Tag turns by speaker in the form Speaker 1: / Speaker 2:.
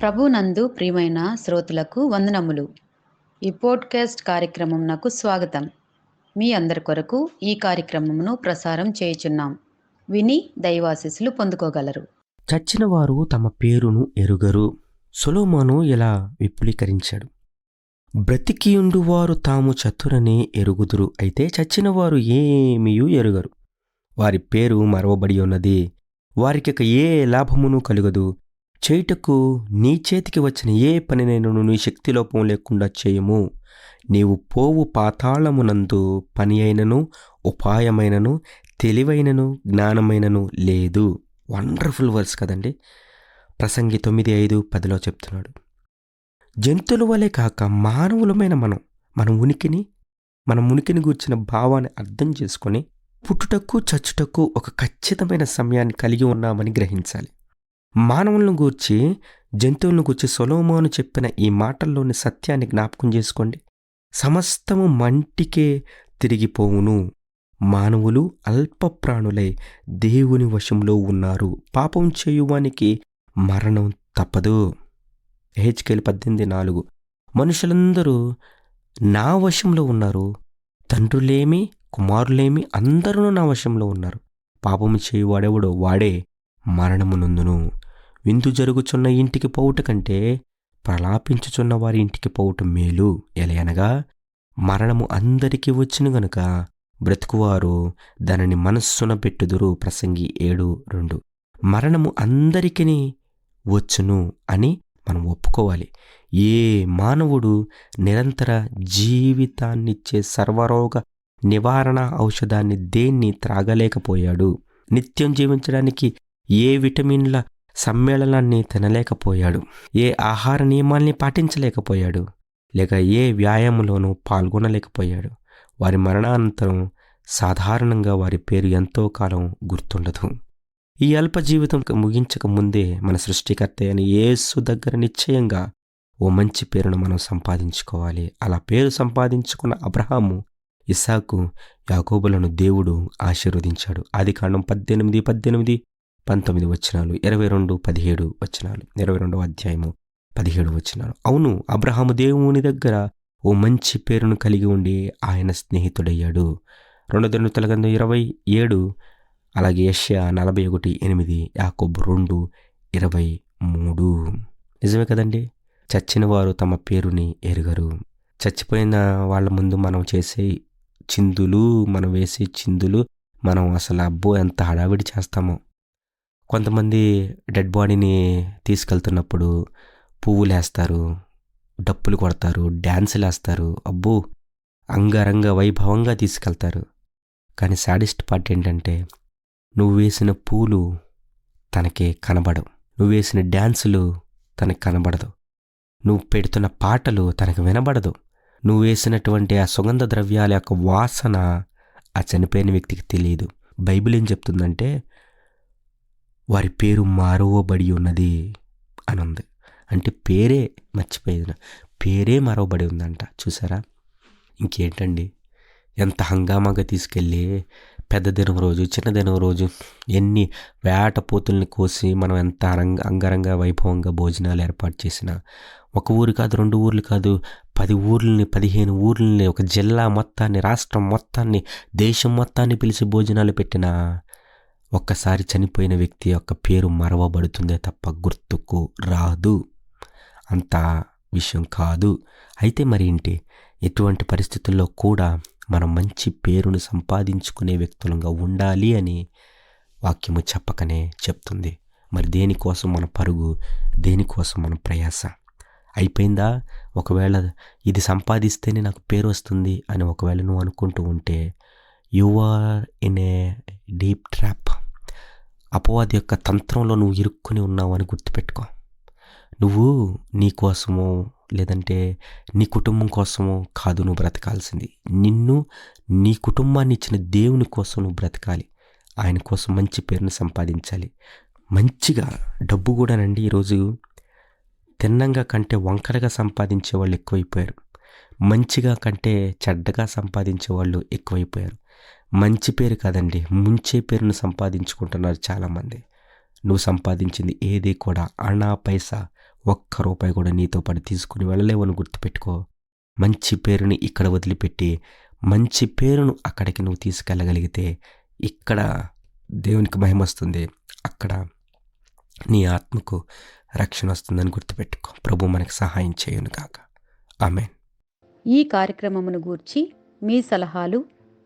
Speaker 1: ప్రభునందు ప్రియమైన శ్రోతలకు వందనములు. ఈ పోడ్కాస్ట్ కార్యక్రమం నాకు స్వాగతం. మీ అందరి కొరకు ఈ కార్యక్రమమును ప్రసారం చేయుచున్నాం. విని దైవాశీస్సులు పొందుకోగలరు.
Speaker 2: చచ్చిన వారు తమ పేరును ఎరుగరు. సొలోమోను ఇలా విపులీకరించాడు. బ్రతికియుండు వారు తాము చతురనే ఎరుగుదురు. అయితే చచ్చిన వారు ఏమీయూ ఎరుగరు. వారి పేరు మరవబడి ఉన్నది. వారికి ఒక ఏ లాభమును కలుగదు. చేయుటకు నీ చేతికి వచ్చిన ఏ పనినైనను నీ శక్తిలోపం లేకుండా చేయము. నీవు పోవు పాతాళమునందు పని అయినను ఉపాయమైనను తెలివైనను జ్ఞానమైనను లేదు. వండర్ఫుల్ వర్స్ కదండి. ప్రసంగి తొమ్మిది ఐదు పదిలో చెప్తున్నాడు. జంతువుల వలె కాక మానవులమైన మనం మన ఉనికిని మన ఉనికిని గూర్చిన భావాన్ని అర్థం చేసుకొని పుట్టుటకు చచ్చుటకు ఒక ఖచ్చితమైన సమయాన్ని కలిగి ఉన్నామని గ్రహించాలి. మానవులను గూర్చి జంతువులను గూర్చి సొలోమోను చెప్పిన ఈ మాటల్లోని సత్యాన్ని జ్ఞాపకం చేసుకోండి. సమస్తము మంటికే తిరిగిపోవును. మానవులు అల్పప్రాణులై దేవుని వశంలో ఉన్నారు. పాపం చేయువానికి మరణం తప్పదు. హెచ్కేలు పద్దెనిమిది నాలుగు. మనుషులందరూ నా వశంలో ఉన్నారు. తండ్రులేమి కుమారులేమి అందరూ నా వశంలో ఉన్నారు. పాపము చేయువాడెవడో వాడే. మరణమునందును విందు జరుగుచున్న ఇంటికి పోవుట కంటే ప్రలాపించుచున్న వారి ఇంటికి పోవుట మేలు. ఎలయనగా మరణము అందరికీ వచ్చిన గనుక బ్రతుకువారు దానిని మనస్సున పెట్టుదురు ప్రసంగి ఏడు రెండు. మరణము అందరికీ వచ్చును అని మనం ఒప్పుకోవాలి. ఏ మానవుడు నిరంతర జీవితాన్నిచ్చే సర్వరోగ నివారణ ఔషధాన్ని దేన్ని త్రాగలేకపోయాడు? నిత్యం జీవించడానికి ఏ విటమిన్ల సమ్మేళనాన్ని తినలేకపోయాడు ఏ ఆహార నియమాల్ని పాటించలేకపోయాడు లేక ఏ వ్యాయామంలోనూ పాల్గొనలేకపోయాడు. వారి మరణానంతరం సాధారణంగా వారి పేరు ఎంతో కాలం గుర్తుండదు. ఈ అల్ప జీవితం ముగించక ముందే మన సృష్టికర్త అయిన యేసు దగ్గర నిశ్చయంగా ఓ మంచి పేరును మనం సంపాదించుకోవాలి. అలా పేరు సంపాదించుకున్న అబ్రహాము ఇసాకు యాకోబులను దేవుడు ఆశీర్వదించాడు. ఆది కాండం పద్దెనిమిది పద్దెనిమిది పంతొమ్మిది వచనాలు ఇరవై రెండు పదిహేడు వచనాలు ఇరవై రెండవ అధ్యాయము పదిహేడు వచనాలు. అవును అబ్రహాము దేవుని దగ్గర ఓ మంచి పేరును కలిగి ఉండి ఆయన స్నేహితుడయ్యాడు. రెండు దినతుల గంధం ఇరవై ఏడు అలాగే యష్యా నలభై ఒకటి ఎనిమిది యాకోబ్ రెండు ఇరవై మూడు. నిజమే కదండి? చచ్చిన వారు తమ పేరుని ఎరుగరు. చచ్చిపోయిన వాళ్ళ ముందు మనం చేసే చిందులు మనం వేసే చిందులు మనం అసలు అబ్బో ఎంత హడావిడి చేస్తామో. కొంతమంది డెడ్ బాడీని తీసుకెళ్తున్నప్పుడు పువ్వులు వేస్తారు డప్పులు కొడతారు డ్యాన్సులు వేస్తారు అబ్బో! అంగరంగ వైభవంగా తీసుకెళ్తారు. కానీ సాడెస్ట్ పార్ట్ ఏంటంటే నువ్వు వేసిన పూలు తనకి కనబడవు. నువ్వు వేసిన డ్యాన్సులు తనకి కనబడదు. నువ్వు పెడుతున్న పాటలు తనకు వినబడదు. నువ్వు వేసినటువంటి ఆ సుగంధ ద్రవ్యాల యొక్క వాసన ఆ చనిపోయిన వ్యక్తికి తెలియదు. బైబిల్ ఏం చెప్తుందంటే వారి పేరు మారవబడి ఉన్నది అని ఉంది అంటే పేరే మర్చిపోయింది పేరే మరవబడి ఉందంట. చూసారా? ఇంకేంటండి? ఎంత హంగామాగా తీసుకెళ్ళి పెద్ద దినం రోజు చిన్న దినం రోజు ఎన్ని వేట పోతుల్ని కోసి మనం ఎంత అరంగ అంగరంగ వైభవంగా భోజనాలు ఏర్పాటు చేసినా ఒక ఊరు కాదు రెండు ఊర్లు కాదు పది ఊర్లని పదిహేను ఊర్లని ఒక జిల్లా మొత్తాన్ని రాష్ట్రం మొత్తాన్ని దేశం మొత్తాన్ని పిలిచి భోజనాలు పెట్టినా ఒక్కసారి చనిపోయిన వ్యక్తి యొక్క పేరు మరవబడుతుందే తప్ప గుర్తుకు రాదు. అంత విషయం కాదు. అయితే మరి ఏంటి? ఎటువంటి పరిస్థితుల్లో కూడా మనం మంచి పేరును సంపాదించుకునే వ్యక్తులంగా ఉండాలి అని వాక్యము చెప్పకనే చెప్తుంది. మరి దేనికోసం మన పరుగు? దేనికోసం మన ప్రయాస? అయిపోయిందా? ఒకవేళ ఇది సంపాదిస్తేనే నాకు పేరు వస్తుంది అని ఒకవేళ నువ్వు అనుకుంటూ ఉంటే you are in a deep trap అపవాది యొక్క తంత్రంలో నువ్వు ఇరుక్కుని ఉన్నావు అని గుర్తుపెట్టుకో. నువ్వు నీ కోసమో లేదంటే నీ కుటుంబం కోసమో కాదు నువ్వు బ్రతకాల్సింది. నిన్ను నీ కుటుంబాన్ని ఇచ్చిన దేవుని కోసం నువ్వు బ్రతకాలి. ఆయన కోసం మంచి పేరును సంపాదించాలి. మంచిగా డబ్బు కూడానండి ఈరోజు తిన్నంగా కంటే వంకరగా సంపాదించే వాళ్ళు ఎక్కువైపోయారు. మంచిగా కంటే చెడ్డగా సంపాదించే వాళ్ళు ఎక్కువైపోయారు. మంచి పేరు కాదండి. ముంచే పేరును సంపాదించుకుంటున్నారు చాలామంది. నువ్వు సంపాదించింది ఏది కూడా అనా పైసా. ఒక్క రూపాయి కూడా నీతో పాటు తీసుకుని వెళ్ళలేవని గుర్తుపెట్టుకో. మంచి పేరుని ఇక్కడ వదిలిపెట్టి మంచి పేరును అక్కడికి నువ్వు తీసుకెళ్ళగలిగితే ఇక్కడ దేవునికి మహిమ వస్తుంది. అక్కడ నీ ఆత్మకు రక్షణ వస్తుందని గుర్తుపెట్టుకో. ప్రభు మనకు సహాయం చేయను కాక ఆమెన్.
Speaker 1: ఈ కార్యక్రమమును గూర్చి మీ సలహాలు